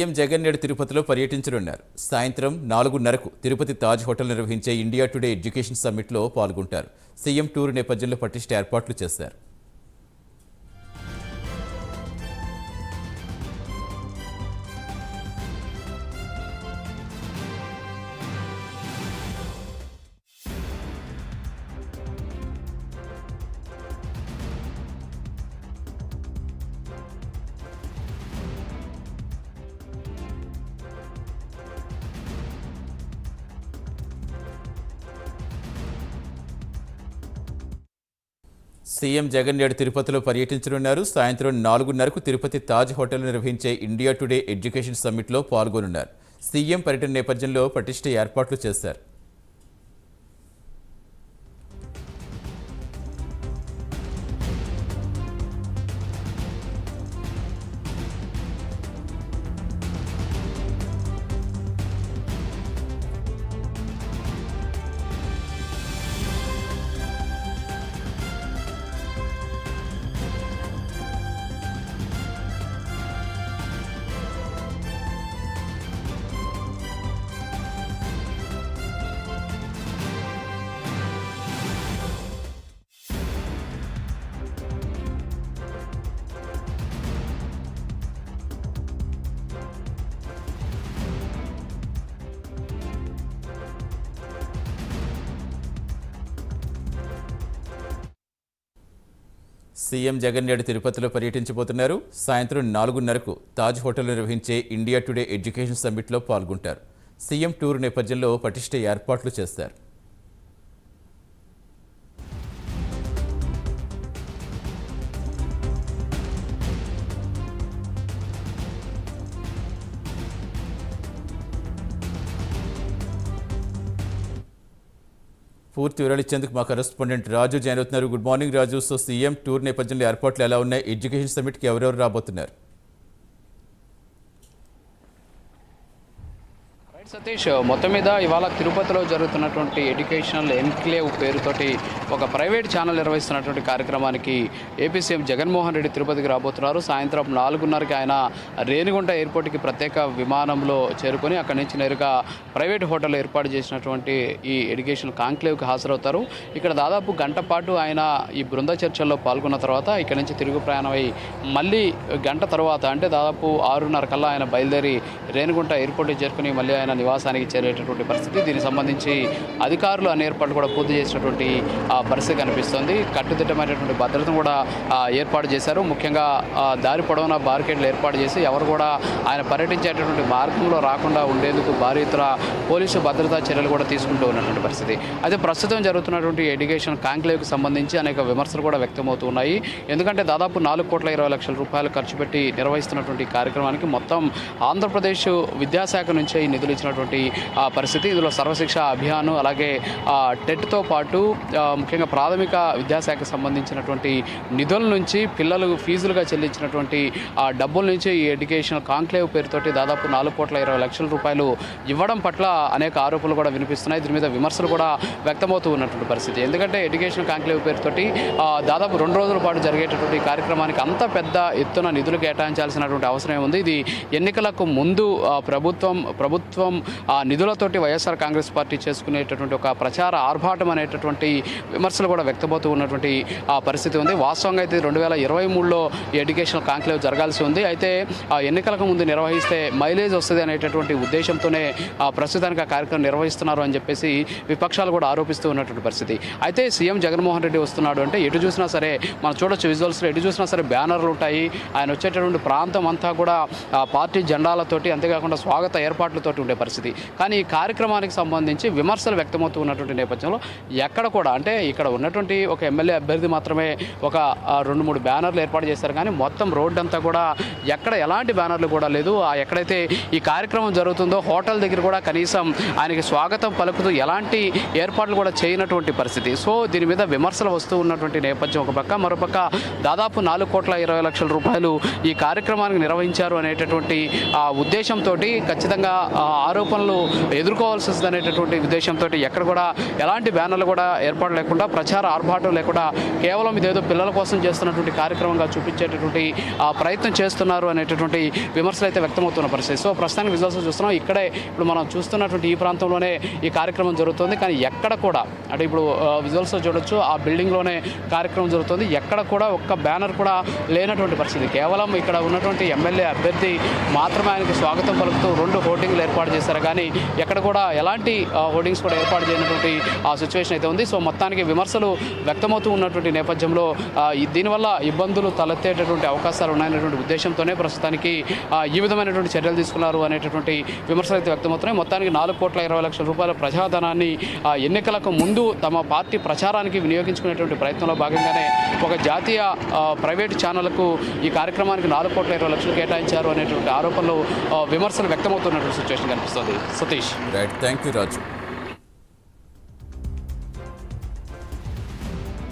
CM Jagan నేడు తిరుపతిలో పర్యటించనున్నారు. సాయంత్రం నాలుగున్నరకు తిరుపతి తాజ్ హోటల్ నిర్వహించే ఇండియా టుడే ఎడ్యుకేషన్ సమ్మిట్లో పాల్గొంటారు. సీఎం టూర్ నేపథ్యంలో పటిష్ట ఏర్పాట్లు చేశారు. సీఎం జగన్ నేడు తిరుపతిలో పర్యటించనున్నారు. సాయంత్రం నాలుగున్నరకు తిరుపతి తాజ్ హోటల్ నిర్వహించే ఇండియా టుడే ఎడ్యుకేషన్ సమ్మిట్లో పాల్గొనున్నారు. సీఎం పర్యటన నేపథ్యంలో పటిష్ట ఏర్పాట్లు చేశారు. సీఎం జగన్ నేడు తిరుపతిలో పర్యటించబోతున్నారు. సాయంత్రం నాలుగున్నరకు తాజ్ హోటల్ నిర్వహించే ఇండియా టుడే ఎడ్యుకేషన్ సమ్మిట్లో పాల్గొంటారు. సీఎం టూర్ నేపథ్యంలో పటిష్ట ఏర్పాట్లు చేస్తారు. పూర్తి వివరాలు ఇచ్చేందుకు మా కరెస్పాండెంట్ రాజు జాయిన్ అవుతున్నారు. Good morning Raju. So CM tour నేపథ్యంలో ఏర్పాట్లు ఎలా ఉన్నాయి? ఎడ్యుకేషన్ సమిట్కి ఎవరెవరు రాబోతున్నారు? సతీష్ మొత్తం మీద ఇవాళ తిరుపతిలో జరుగుతున్నటువంటి ఎడ్యుకేషనల్ ఎన్క్లేవ్ పేరుతోటి ఒక ప్రైవేట్ ఛానల్ నిర్వహిస్తున్నటువంటి కార్యక్రమానికి ఏపీ సీఎం జగన్మోహన్ రెడ్డి తిరుపతికి రాబోతున్నారు. సాయంత్రం నాలుగున్నరకి ఆయన రేణిగుంట ఎయిర్పోర్ట్కి ప్రత్యేక విమానంలో చేరుకొని అక్కడి నుంచి నేరుగా ప్రైవేట్ హోటల్ ఏర్పాటు చేసినటువంటి ఈ ఎడ్యుకేషన్ కాంక్లేవ్కి హాజరవుతారు. ఇక్కడ దాదాపు గంట పాటు ఆయన ఈ బృంద చర్చల్లో పాల్గొన్న తర్వాత ఇక్కడ నుంచి తిరుగు ప్రయాణం అయి మళ్ళీ గంట తర్వాత అంటే దాదాపు ఆరున్నర కల్లా ఆయన బయలుదేరి రేణిగుంట ఎయిర్పోర్ట్కి చేరుకుని మళ్ళీ ఆయన నివాసానికి చేరేటటువంటి పరిస్థితి. దీనికి సంబంధించి అధికారులు అన్ని ఏర్పాట్లు కూడా పూర్తి చేసినటువంటి పరిస్థితి కనిపిస్తుంది. కట్టుదిట్టమైనటువంటి భద్రతను కూడా ఏర్పాటు చేశారు. ముఖ్యంగా దారి పొడవునా బారికేడ్లు ఏర్పాటు చేసి ఎవరు కూడా ఆయన పర్యటించేటటువంటి మార్గంలో రాకుండా ఉండేందుకు భారీ ఎత్తున పోలీసు భద్రతా చర్యలు కూడా తీసుకుంటూ ఉన్నటువంటి పరిస్థితి. అయితే ప్రస్తుతం జరుగుతున్నటువంటి ఎడ్యుకేషన్ కాంక్లేవ్కి సంబంధించి అనేక విమర్శలు కూడా వ్యక్తమవుతూ ఉన్నాయి ఎందుకంటే దాదాపు నాలుగు కోట్ల ఇరవై లక్షల రూపాయలు ఖర్చు పెట్టి నిర్వహిస్తున్నటువంటి కార్యక్రమానికి మొత్తం ఆంధ్రప్రదేశ్ విద్యాశాఖ నుంచే ఈ నిధులు ఇచ్చినటువంటి పరిస్థితి. ఇందులో సర్వశిక్ష అభియాన్ అలాగే టెట్తో పాటు ముఖ్యంగా ప్రాథమిక విద్యాశాఖకు సంబంధించినటువంటి నిధుల నుంచి పిల్లలు ఫీజులుగా చెల్లించినటువంటి ఆ డబ్బుల నుంచి ఈ ఎడ్యుకేషన్ కాంక్లేవ్ పేరుతోటి దాదాపు నాలుగు కోట్ల ఇరవై లక్షల రూపాయలు ఇవ్వడం పట్ల అనేక ఆరోపణలు కూడా వినిపిస్తున్నాయి. దీని మీద విమర్శలు కూడా వ్యక్తమవుతూ ఉన్నటువంటి పరిస్థితి. ఎందుకంటే ఎడ్యుకేషన్ కాంక్లేవ్ పేరుతోటి దాదాపు రెండు రోజుల పాటు జరిగేటటువంటి కార్యక్రమానికి అంత పెద్ద ఎత్తున నిధులు కేటాయించాల్సినటువంటి అవసరం ఉంది ఇది ఎన్నికలకు ముందు ప్రభుత్వం ప్రభుత్వం ప్రభుత్వం ఆ నిధులతోటి వైఎస్ఆర్ కాంగ్రెస్ పార్టీ చేసుకునేటటువంటి ఒక ప్రచార ఆర్భాటం అనేటటువంటి విమర్శలు కూడా వ్యక్తమవుతూ ఉన్నటువంటి ఆ పరిస్థితి ఉంది. వాస్తవంగా అయితే రెండు వేల ఇరవై మూడులో ఎడ్యుకేషనల్ కాంక్లేవ్ జరగాల్సి ఉంది. అయితే ఆ ఎన్నికలకు ముందు నిర్వహిస్తే మైలేజ్ వస్తుంది అనేటటువంటి ఉద్దేశంతోనే ఆ ప్రస్తుతానికి ఆ కార్యక్రమం నిర్వహిస్తున్నారు అని చెప్పేసి విపక్షాలు కూడా ఆరోపిస్తూ ఉన్నటువంటి పరిస్థితి. అయితే సీఎం జగన్మోహన్ రెడ్డి వస్తున్నాడు అంటే ఎటు చూసినా సరే మనం చూడొచ్చు విజువల్స్లో ఎటు చూసినా సరే బ్యానర్లు ఉంటాయి. ఆయన వచ్చేటటువంటి ప్రాంతం అంతా కూడా పార్టీ జెండాలతోటి అంతేకాకుండా స్వాగత ఏర్పాట్లతోటి ఉండే పరిస్థితి. కానీ ఈ కార్యక్రమానికి సంబంధించి విమర్శలు వ్యక్తమవుతూ ఉన్నటువంటి నేపథ్యంలో ఎక్కడ కూడా అంటే ఇక్కడ ఉన్నటువంటి ఒక ఎమ్మెల్యే అభ్యర్థి మాత్రమే ఒక రెండు మూడు బ్యానర్లు ఏర్పాటు చేశారు. కానీ మొత్తం రోడ్డు అంతా కూడా ఎక్కడ ఎలాంటి బ్యానర్లు కూడా లేదు. ఎక్కడైతే ఈ కార్యక్రమం జరుగుతుందో హోటల్ దగ్గర కూడా కనీసం ఆయనకి స్వాగతం పలుకుతూ ఎలాంటి ఏర్పాట్లు కూడా చేయనటువంటి పరిస్థితి. సో దీని మీద విమర్శలు వస్తూ ఉన్నటువంటి నేపథ్యం ఒక పక్క. మరోపక్క దాదాపు నాలుగు కోట్ల ఇరవై లక్షల రూపాయలు ఈ కార్యక్రమానికి నిర్వహించారు అనేటటువంటి ఆ ఉద్దేశంతో ఖచ్చితంగా ఆరోపణలు ఎదుర్కోవాల్సి వస్తుంది అనేటటువంటి ఉద్దేశంతో ఎక్కడ కూడా ఎలాంటి బ్యానర్లు కూడా ఏర్పాటు లేకుండా ప్రచార ఆర్భాటం లేకుండా కేవలం ఇదేదో పిల్లల కోసం చేస్తున్నటువంటి కార్యక్రమంగా చూపించేటటువంటి ఆ, ప్రయత్నం చేస్తున్నారు అనేటటువంటి విమర్శలు అయితే వ్యక్తమవుతున్న పరిస్థితి. సో ప్రస్తుతానికి విజువల్స్ చూస్తున్నాం. ఇక్కడే ఇప్పుడు మనం చూస్తున్నటువంటి ఈ ప్రాంతంలోనే ఈ కార్యక్రమం జరుగుతుంది. కానీ ఎక్కడ కూడా అంటే ఇప్పుడు విజువల్స్ చూడొచ్చు ఆ బిల్డింగ్లోనే కార్యక్రమం జరుగుతుంది. ఎక్కడ కూడా ఒక్క బ్యానర్ కూడా లేనటువంటి పరిస్థితి. కేవలం ఇక్కడ ఉన్నటువంటి ఎమ్మెల్యే అభ్యర్థి మాత్రమే ఆయనకి స్వాగతం పలుకుతూ రెండు హోర్డింగ్లు ఏర్పాటు చేశారు. కానీ ఎక్కడ కూడా ఎలాంటి హోర్డింగ్స్ కూడా ఏర్పాటు చేయనటువంటి ఆ సిచ్యువేషన్ అయితే ఉంది. సో మొత్తానికి విమర్శలు వ్యక్తమవుతూ ఉన్నటువంటి నేపథ్యంలో దీనివల్ల ఇబ్బందులు తలెత్తేటటువంటి అవకాశాలు ఉన్నాయనేటువంటి ఉద్దేశంతోనే ప్రస్తుతానికి ఈ విధమైనటువంటి చర్యలు తీసుకున్నారు అనేటటువంటి విమర్శలు అయితే వ్యక్తమవుతున్నాయి. మొత్తానికి నాలుగు కోట్ల ఇరవై లక్షల రూపాయల ప్రజాధనాన్ని ఎన్నికలకు ముందు తమ పార్టీ ప్రచారానికి వినియోగించుకునేటువంటి ప్రయత్నంలో భాగంగానే ఒక జాతీయ ప్రైవేటు ఛానళ్ళకు ఈ కార్యక్రమానికి నాలుగు కోట్ల ఇరవై లక్షలు కేటాయించారు అనేటువంటి ఆరోపణలు విమర్శలు వ్యక్తమవుతున్నటువంటి సిచ్యువేషన్ కనిపిస్తుంది. వస్తుంది. Satish. Right thank you Raju